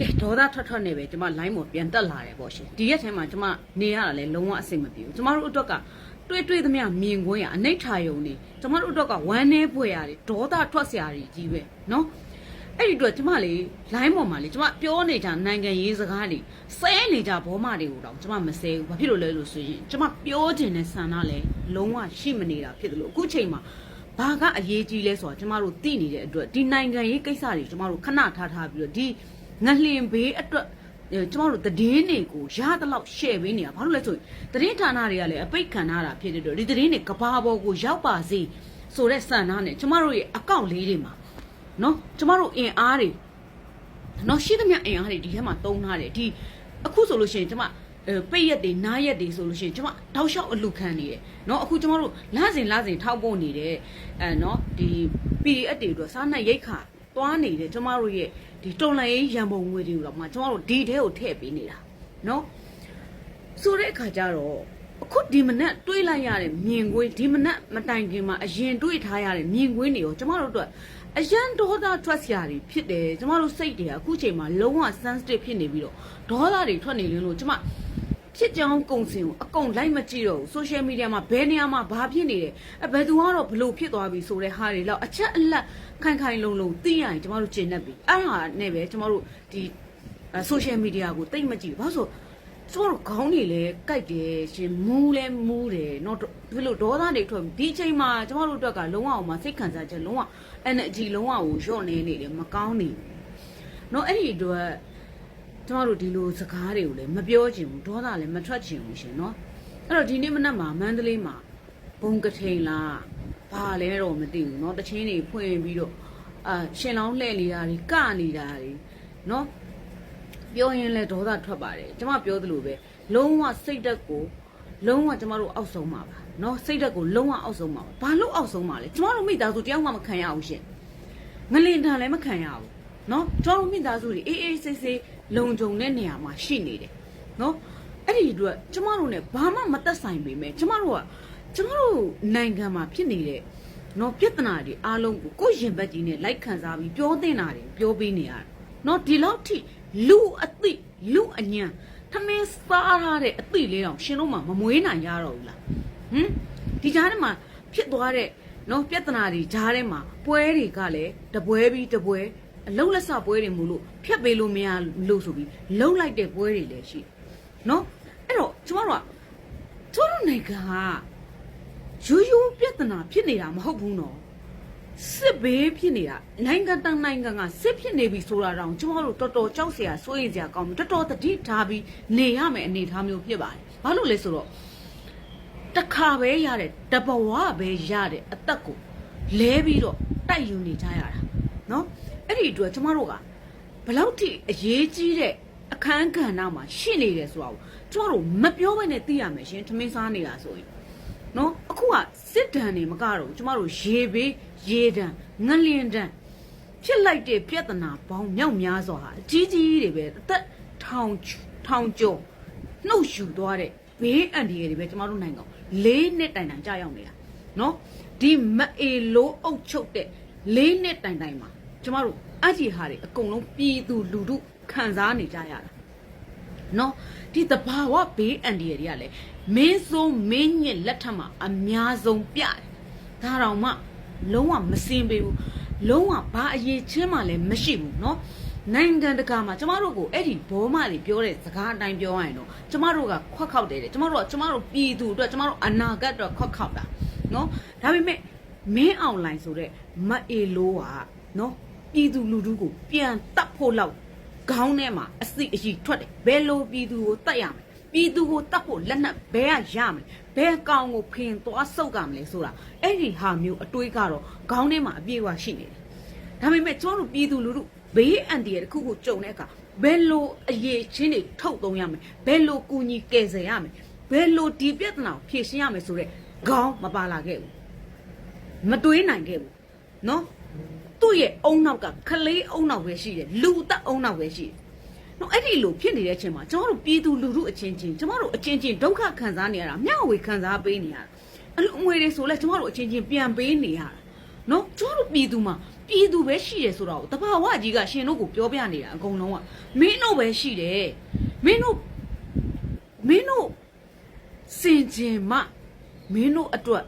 ကဲဒေါသထွက်ထွက်နေပဲကျမ line ပေါ်ပြန်တက်လာတယ်ပေါ့ရှင်ဒီရက်ထဲမှာကျမနေရတာလဲလုံးဝအဆင်မပြေဘူးကျမတို့အတွက်ကတွေ့တွေ့သမျှမြင်ကွင်းရအနိဋ္ဌာယုံနေကျမတို့အတွက်ကဝမ်းနေပွေရတယ်ဒေါသထွက်စရာတွေကြီးပဲเนาะအဲ့ဒီအတွက်ကျမလေ line ပေါ်မှာလေကျမပြောနေကြနိုင်ငံရေးစကားတွေစဲနေကြဘောမတွေကိုတော့ကျမမစဲဘူးဘာဖြစ်လို့လဲလို့ဆိုရင်ကျမပြောခြင်းနဲ့ဆန္ဒလဲလုံးဝရှိမနေတာဖြစ်တယ်လို့အခုချိန်မှာဘာကအရေးကြီးလဲဆိုတာကျမတို့သိနေတဲ့အတွက်ဒီနိုင်ငံရေးကိစ္စတွေကျမတို့ခဏထားထားပြီးတော့ဒီ ငလျင်ဘေးအတွက်အဲကျမတို့သတင်းတွေကိုရသလောက် share ပေးနေတာဘာလို့လဲဆိုရင်သတင်းဌာနတွေကလည်းအပိတ်ခံထားတာဖြစ်တဲ့အတွက်ဒီသတင်းတွေကဘာပေါ်ကိုရောက်ပါစေဆိုတဲ့စံနှားနဲ့ကျမတို့ရဲ့အကောင့်လေးတွေမှာနော်ကျမတို့အင်အားတွေနော်ရှိသမျှအင်အားတွေဒီထဲမှာတုံးထားတယ်ဒီအခုဆိုလို့ရှိရင်ကျမအဲပိတ်ရက်တွေနားရက်တွေဆိုလို့ရှိရင်ကျမတောက်လျှောက်အလူခံနေတယ်เนาะအခုကျမတို့လစဉ်လစဉ်ထောက်ပို့နေတဲ့အဲเนาะဒီ PDF တွေအတွက်စားနပ်ရိတ်ခါ သွားနေတဲ့ကျမတို့ရဲ့ဒီတွန်လိုင်းရံပုံငွေတွေကိုတော့မှကျမတို့ဒီထဲကိုထည့်ပေးနေတာနော်ဆိုတဲ့အခါကျတော့အခုဒီမနက်တွေးလိုက်ရတဲ့မြင်ကွင်းဒီမနက်မတိုင်ခင်မှာအရင်တွေးထားရတဲ့မြင်ကွင်းတွေရောကျမတို့အတွက်အရန်ဒေါသထွက်စရာတွေဖြစ်တယ်ကျမတို့စိတ်တွေကအခုချိန်မှာလုံးဝ sensitive ဖြစ်နေပြီးတော့ဒေါသတွေထွက်နေလို့ကျမ ဖြစ်ကြောင်းကုံစင်ကိုအကုန်လိုက်မကြည့်တော့ဘူးဆိုရှယ်မီဒီယာမှာဘယ်နေရာမှာဘာဖြစ်နေတယ်အဲဘယ်သူကတော့ဘလို့ဖြစ်သွားပြီဆိုတဲ့ဟာတွေတော့အချက်အလက်ခိုင်ခိုင်လုံလုံသိရရင်ကျမတို့ကျင့်တတ်ပြီအဲ့ဟာနဲ့ပဲကျမတို့ဒီဆိုရှယ်မီဒီယာကိုတိတ်မကြည့်ဘူးဘာလို့ဆိုကျမတို့ခေါင်းတွေလည်းကြိုက်တယ်ရှင်မူးလည်းမူးတယ်เนาะဒီလိုဒေါသတွေထွက်ဒီအချိန်မှာကျမတို့အတွက်ကလုံးဝအောင်မစိတ်ခံစားချက်လုံးဝ energy လုံးဝကိုညော့နေနေတယ်မကောင်းနေဘူးเนาะအဲ့ဒီအတွက် ကျမတို့ဒီလိုစကားတွေကိုလည်းမပြောချင်ဘူးဒေါသလည်းမထွက်ချင်ဘူးရှင်နော်အဲ့တော့ဒီနေ့မနက်မှာမန္တလေးမှာဘုံကထိန်လားဘာလဲတော့မသိဘူးเนาะတချင်းတွေဖွင့်ပြီးတော့အာရှင်လောင်းလှဲ့နေတာတွေကနေတာတွေเนาะပြောရင်လည်းဒေါသထွက်ပါတယ်ကျမပြောသလိုပဲလုံးဝစိတ်သက်ကိုလုံးဝကျမတို့အောက်ဆုံးပါပါเนาะစိတ်သက်ကိုလုံးဝအောက်ဆုံးပါပါဘာလို့အောက်ဆုံးပါလဲကျမတို့မိသားစုတယောက်မှမခံရဘူးရှင်ငလင်တန်လည်းမခံရဘူး နော်ကျွန်တော်တို့မိသားစုတွေအေးအေးဆေးဆေးလုံခြုံတဲ့နေရာမှာရှိနေတယ်နော်အဲ့ဒီအတွက်ကျမတို့ ਨੇ ဘာမှမသက်ဆိုင်ပေမဲ့ကျမတို့ကကျမတို့နိုင်ငံမှာဖြစ်နေတဲ့နော်ပြဿနာတွေအားလုံးကိုကိုယ့်ရင်ဘတ်ကြီးနဲ့လိုက်ခံစားပြီးပြောတင်တာတွေပြောပေးနေရတယ်နော်ဒီလောက်ထိလူအသိလူအညံထမင်းစားထားတဲ့အသိလေးတောင်ရှင်တို့မှမမွေးနိုင်ရတော့ဘူးလားဟမ်ဒီကြားထဲမှာဖြစ်သွားတဲ့နော်ပြဿနာတွေကြားထဲမှာပွဲတွေကလည်းတပွဲပြီးတပွဲ အလုံးလက်စပွဲတွေမို့လို့ဖြတ်ပေးလို့မရလို့ဆိုပြီးလုံလိုက်တဲ့ပွဲတွေလည်းရှိတယ်နော်အဲ့တော့ကျမတို့ကကျမတို့နိုင်ငံကရိုးရိုးပြဿနာဖြစ်နေတာမဟုတ်ဘူးနော်စစ်ဘေးဖြစ်နေတာနိုင်ငံတန်နိုင်ငံကစစ်ဖြစ်နေပြီဆိုတာတောင်ကျမတို့တော်တော်ကြောက်စရာစိုးရိမ်စရာကောင်းပြီတော်တော်တတိထားပြီးနေရမယ်အနေအထားမျိုးဖြစ်ပါတယ်ဘာလို့လဲဆိုတော့တစ်ခါပဲရတဲ့တဘဝပဲရတဲ့အသက်ကိုလဲပြီးတော့တိုက်ယူနေကြရတာနော် အဲ့ဒီအတွက်ကျမတို့ကဘယ်လောက်ထိအရေးကြီးတဲ့အခန်းကဏ္ဍမှာရှိနေတယ်ဆိုတာကိုကျမတို့မပြောဘဲနဲ့သိရမယ်ရှင်ထမင်းစားနေတာဆိုရင်နော်အခုကစစ်ဒဏ်တွေမကတော့ဘူးကျမတို့ရေဘေးရေဒဏ်ငလျင်ဒဏ်ဖြစ်လိုက်တဲ့ပြဿနာပေါင်းမြောက်များစွာဟာအကြီးကြီးတွေပဲအသက်ထောင်ထောင်ကျော်နှုတ်ယူသွားတဲ့ဘေးအန္တရာယ်တွေပဲကျမတို့နိုင်ငံလေးနှစ်တိုင်တိုင်ကြာရောက်နေတာနော်ဒီမအေလိုးအုပ်ချုပ်တဲ့လေးနှစ်တိုင်တိုင်မှာ ကျမတို့အကြည့်ဟာတွေအကုန်လုံးပြည်သူလူထုခံစားနေကြရတာနော်ဒီတဘာဝဘေးအန္တရာယ်တွေကလည်းမင်းစိုးမင်းညစ်လက်ထက်မှာအများဆုံးပြတယ်ဒါတောင်မှလုံးဝမစင်ပေဘူးလုံးဝဘာအရေးချင်းမှလည်းမရှိဘူးနော်နိုင်ငံတကာမှာကျမတို့ကိုအဲ့ဒီဘောမတွေပြောတဲ့စကားအတိုင်းပြောရရင်တော့ကျမတို့ကခွက်ခောက်တယ်တဲ့ကျမတို့ကကျမတို့ပြည်သူအတွက်ကျမတို့အနာဂတ်အတွက်ခွက်ခောက်တာနော်ဒါပေမဲ့မင်းအောင်လိုင်ဆိုတဲ့မအေလိုးကနော် ပြည်သူလူထုကိုပြန်တတ်ဖို့လောက်ခေါင်းထဲမှာအစိအရှိထွက်တယ်ဘယ်လိုပြည်သူကိုတတ်ရမလဲပြည်သူကိုတတ်ဖို့လက်နက်ဘယ်ကရမလဲဘယ်ကောင်ကိုဖင်သွားဆုပ်ကမလဲဆိုတာအဲ့ဒီဟာမျိုးအတွေးကတော့ခေါင်းထဲမှာအပြည့်အဝရှိနေတယ်ဒါပေမဲ့ကျွန်တော်တို့ပြည်သူလူထုဘေးအန္တရာယ်တစ်ခုခုကြုံတဲ့အခါဘယ်လိုအရေးချင်းတွေထုတ်သုံးရမလဲဘယ်လိုကူညီကယ်ဆယ်ရမလဲဘယ်လိုဒီပြဿနာကိုဖြေရှင်းရမယ်ဆိုတော့ခေါင်းမပါလာခဲ့ဘူးမတွေးနိုင်ခဲ့ဘူးနော် သူ့ရဲ့အုံနောက်ကခလေးအုံနောက်ပဲရှိတယ်လူအသက်အုံနောက်ပဲရှိတယ်။နော်အဲ့ဒီလိုဖြစ်နေတဲ့အချိန်မှာကျွန်တော်တို့ပြည်သူလူထုအချင်းချင်းကျွန်တော်တို့အချင်းချင်းဒုက္ခခံစားနေရတာမျှဝေခံစားပေးနေရတာ။အဲ့လိုအငွေတွေဆိုလဲကျွန်တော်တို့အချင်းချင်းပြန်ပေးနေရတာ။နော်ကျွန်တော်တို့ပြည်သူမှာပြည်သူပဲရှိတယ်ဆိုတော့တဘာဝကြီးကရှင်တို့ကိုပြောပြနေတာအကုန်လုံးကမင်းတို့ပဲရှိတယ်မင်းတို့မင်းတို့စင်ကြင်မှမင်းတို့အတွက်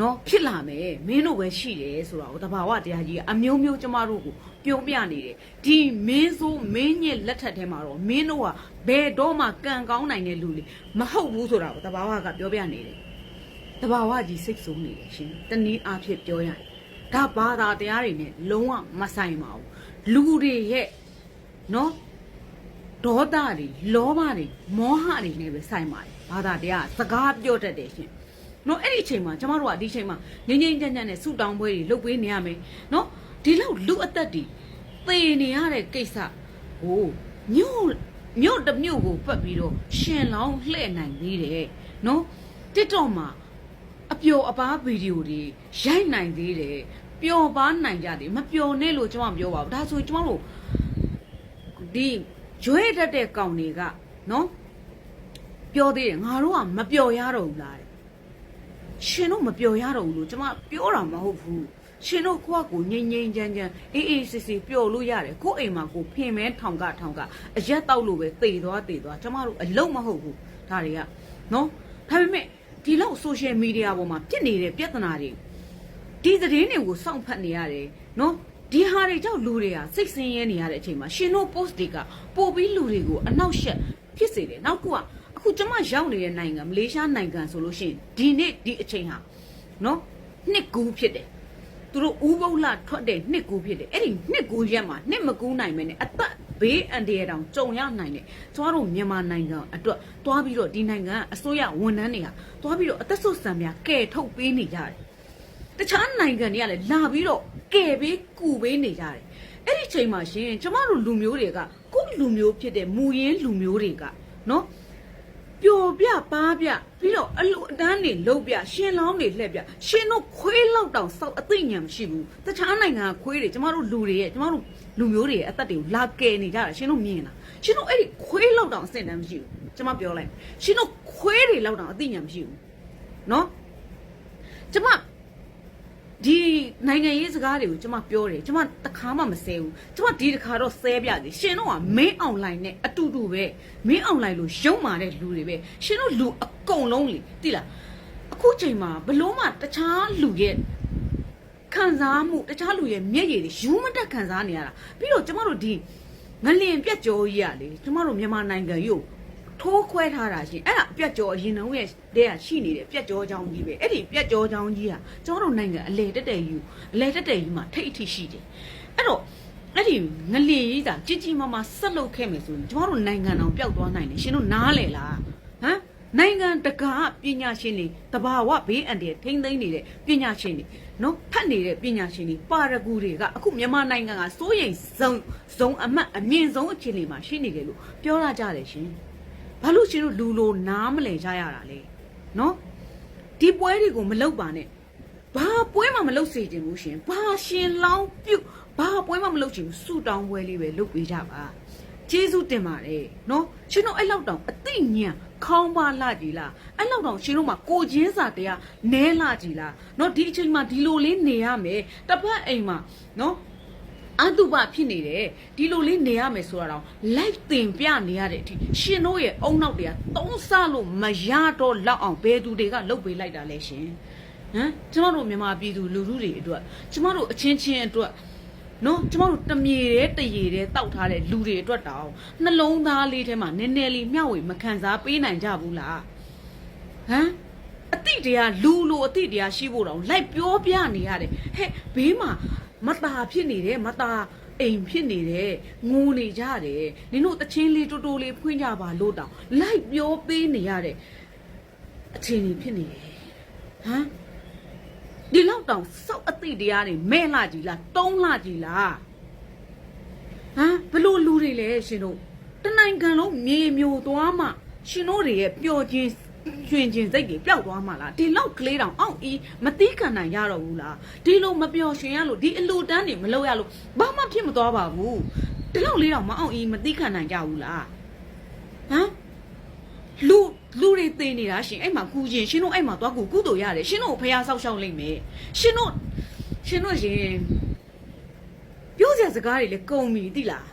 နော်ဖြစ်လာမယ်မင်းတို့ပဲရှိတယ်ဆိုတော့တဘာဝတရားကြီးကအမျိုးမျိုးကျမတို့ကိုပြောပြနေတယ်ဒီမင်းစိုးမင်းညစ်လက်ထက်ထဲမှာတော့မင်းတို့ကဘယ်တော့မှကံကောင်းနိုင်တဲ့လူလေမဟုတ်ဘူးဆိုတာကိုတဘာဝကပြောပြနေတယ်တဘာဝကြီးစိတ်ဆိုးနေတယ်ရှင်တနည်းအားဖြင့်ပြောရရင်ဒါဘာသာတရားတွေနဲ့လုံးဝမဆိုင်ပါဘူးလူတွေရဲ့နော်ဒေါသတွေလောဘတွေမောဟတွေနဲ့ပဲဆိုင်ပါတယ်ဘာသာတရားကစကားပြောတတ်တယ်ရှင် နော်အဲ့ဒီအချိန်မှာကျမတို့ကဒီအချိန်မှာငငိမ့်ညံ့ညံ့နဲ့ဆူတောင်းပွဲတွေလုပ်ပေးနေရမယ်နော်ဒီလောက်လူအသက်တွေသေနေရတဲ့ကိစ္စဟိုမြို့မြို့တစ်မြို့ကိုပတ်ပြီးတော့ရှင်လောင်းလှဲ့နိုင်သေးတယ်နော်တစ်တော့မှာအပျော်အပားဗီဒီယိုတွေရိုက်နိုင်သေးတယ်ပျော်ပါနိုင်ကြတယ်မပျော်နဲ့လို့ကျွန်မပြောပါဘူးဒါဆိုကျွန်တော်တို့ဒီရွေးတတ်တဲ့ကောင်တွေကနော်ပြောသေးတယ်ငါတို့ကမပျော်ရတော့ဘူးလားတဲ့ ရှင်တို့မပျော်ရတော့ဘူးလို့ကျွန်မပြောတာမဟုတ်ဘူးရှင်တို့ကိုယ့်ကိုငိမ့်ငိမ့်ချမ်းချမ်းအေးအေးစစ်စစ်ပျော်လို့ရတယ်ကိုယ့်အိမ်မှာကိုဖင်မဲထောင်ကထောင်ကအရက်တောက်လို့ပဲတေသွားတေသွားကျွန်မတို့အလုံးမဟုတ်ဘူးဒါတွေကနော်ဒါပေမဲ့ဒီလောက် social media ပေါ်မှာဖြစ်နေတဲ့ပြဿနာတွေဒီသတင်းတွေကိုစောင့်ဖတ်နေရတယ်နော်ဒီဟာတွေကြောင့်လူတွေကစိတ်ဆင်းရဲနေရတဲ့အချိန်မှာရှင်တို့ post တွေကပို့ပြီးလူတွေကိုအနောက်ရှက်ဖြစ်စေတယ်နောက်ခုက အခုကျမရောက်နေတဲ့နိုင်ငံမလေးရှားနိုင်ငံဆိုလို့ရှိရင်ဒီနေ့ဒီအချိန်ဟာနော်နှစ်ကူးဖြစ်တယ်သူတို့ဥပုပ်လထွက်တဲ့နှစ်ကူးဖြစ်တယ်အဲ့ဒီနှစ်ကူးရက်မှာနှစ်မကူးနိုင်မဲနဲ့အသက်ဘေးအန္တရာယ်တောင်ကြုံရနိုင်တယ်ကျမတို့မြန်မာနိုင်ငံအတွက်သွားပြီးတော့ဒီနိုင်ငံကအစိုးရဝန်ထမ်းတွေကသွားပြီးတော့အသက်ဆုတ်ဆံများကဲထုတ်ပေးနေကြတယ်တခြားနိုင်ငံတွေကလည်းလာပြီးတော့ကဲပေးကူပေးနေကြတယ်အဲ့ဒီချိန်မှာရှင်ကျမတို့လူမျိုးတွေကကိုယ့်လူမျိုးဖြစ်တဲ့မူရင်းလူမျိုးတွေကနော် ပျော်ပြပါပြပြီးတော့အလူအတန်းတွေလှုပ်ပြရှင်လောင်းတွေလှည့်ပြရှင်တို့ခွေးလောက်တောင်စောက်အသိဉာဏ်မရှိဘူးတခြားနိုင်ငံကခွေးတွေကျမတို့လူတွေရဲ့ကျမတို့လူမျိုးတွေရဲ့အသက်တွေကိုလာကယ်နေကြတာရှင်တို့မြင်လားရှင်တို့အဲ့ဒီခွေးလောက်တောင်အဆင့်တန်းမရှိဘူးကျမပြောလိုက်ရှင်တို့ခွေးတွေလောက်တောင်အသိဉာဏ်မရှိဘူးနော်ကျမ ဒီနိုင်ငံရေးစကားတွေကိုကျမပြောတယ်ကျမတခါမှမဆဲဘူးကျမဒီတခါတော့ဆဲပြတယ်ရှင်တို့ကမင်းအွန်လိုင်းနဲ့အတူတူပဲမင်းအွန်လိုင်းလို့ရုံမာတဲ့လူတွေပဲရှင်တို့လူအကုန်လုံးလေတိလားအခုချိန်မှာဘလို့မှတခြားလူရဲ့ခံစားမှုတခြားလူရဲ့မျက်ရည်တွေယူမတက်ခံစားနေရတာပြီးတော့ကျမတို့ဒီငလင်ပြက်ကြောကြီးရလေကျမတို့မြန်မာနိုင်ငံကြီးကို ထိုးခွဲထားတာရှင်အဲ့ဒါအပြက်ကြောအရင်တုန်းရဲ့တည်းကရှိနေတဲ့ပြက်ကြောချောင်းကြီးပဲအဲ့ဒီပြက်ကြောချောင်းကြီးဟာကျမတို့နိုင်ငံအလေတက်တဲ့ယူအလေတက်တဲ့ယူမှာထိတ်အထိရှိတယ်အဲ့တော့အဲ့ဒီငလင်ကြီးသာကြီးကြီးမားမားဆက်လုပ်ခဲ့မယ်ဆိုရင်ကျမတို့နိုင်ငံတော်ပျောက်သွားနိုင်တယ်ရှင်တို့နားလေလားဟမ်နိုင်ငံတကာပညာရှင်တွေတဘာဝဘေးအန္တရာယ်ထိမ့်သိမ့်နေတဲ့ပညာရှင်တွေနော်ဖတ်နေတဲ့ပညာရှင်တွေပါရဂူတွေကအခုမြန်မာနိုင်ငံကစိုးရိမ်ဆုံးဇုံအမတ်အမြင့်ဆုံးအခြေအနေမှာရှိနေတယ်လို့ပြောရကြတယ်ရှင် ဘာလို့ရှင်တို့လူလိုနားမလဲကြရတာလဲနော်ဒီပွဲတွေကိုမလုပ်ပါနဲ့ဘာပွဲမှမလုပ်စေချင်ဘူးရှင်ဘာရှင်လောင်းပြုတ်ဘာပွဲမှမလုပ်ချင်ဘူးဆူတောင်းပွဲလေးပဲလုပ်ပေးကြပါကျေးဇူးတင်ပါတယ်နော်ရှင်တို့အဲ့လောက်တောင်အသိဉာဏ်ခေါင်းပါလာကြည်လားအဲ့လောက်တောင်ရှင်တို့မှာကိုချင်းစာတရားနဲလာကြည်လားနော်ဒီအချိန်မှာဒီလိုလေးနေရမယ်တစ်ဖက်အိမ်မှာနော် အတုပဖြစ်နေတယ်ဒီလိုလေးနေရမယ်ဆိုတာတော့ live တင်ပြနေရတဲ့အထိရှင်တို့ရဲ့အုံနောက်တွေကသုံးဆလို့မရတော့လောက်အောင်ဘယ်သူတွေကလုတ်ပေးလိုက်တာလဲရှင်ဟမ်ကျမတို့မြန်မာပြည်သူလူထုတွေအတွက်ကျမတို့အချင်းချင်းအတွက်နော်ကျမတို့တမြေတဲ့တရေတဲ့တောက်ထားတဲ့လူတွေအတွက်တောင်နှလုံးသားလေးထဲမှာနည်းနည်းလေးမျှဝေမခံစားပေးနိုင်ကြဘူးလားဟမ်အတိတရားလူလိုအတိတရားရှိဖို့တော့လိုက်ပြောပြနေရတယ်ဟဲ့ဘေးမှာ မตาဖြစ်နေတယ်မตาအိမ်ဖြစ်နေတယ်ငိုနေကြတယ်နင်တို့တချင်းလေးတူတူလေးဖွင့်ကြပါလို့တောင်လိုက်ပြောပေးနေရတဲ့အခြေအနေဖြစ်နေတယ်ဟမ်ဒီလောက်တောင်စောက်အသိတရားတွေမဲ့လာကြည်လားတုံးလာကြည်လားဟမ်ဘလို့လူတွေလဲရှင်တို့တနိုင်ငံလုံးမြေမျိုးသွားမှရှင်တို့တွေရဲ့ပျော်ခြင်း ကျွင်ခြင်းစိတ်တွေပျောက်သွားမှလားဒီလောက်ကလေးတောင်အောင့်အီးမတိခံနိုင်ရတော့ဘူးလားဒီလိုမပျော်ရွှင်ရလို့ဒီအလူတန်းတွေမလုပ်ရလို့ဘာမှဖြစ်မသွားပါဘူးဒီလောက်လေးတောင်မအောင့်အီးမတိခံနိုင်ကြဘူးလားဟမ်လူလူတွေသိနေတာရှင်အဲ့မှာကူခြင်းရှင်တို့အဲ့မှာသွားကူကုသိုလ်ရတယ်ရှင်တို့ကိုဖះဆောက်ရှောက်လိမ့်မယ်ရှင်တို့ရှင်တို့ရင်ပြောစရာစကားတွေလည်းကုန်ပြီတိလား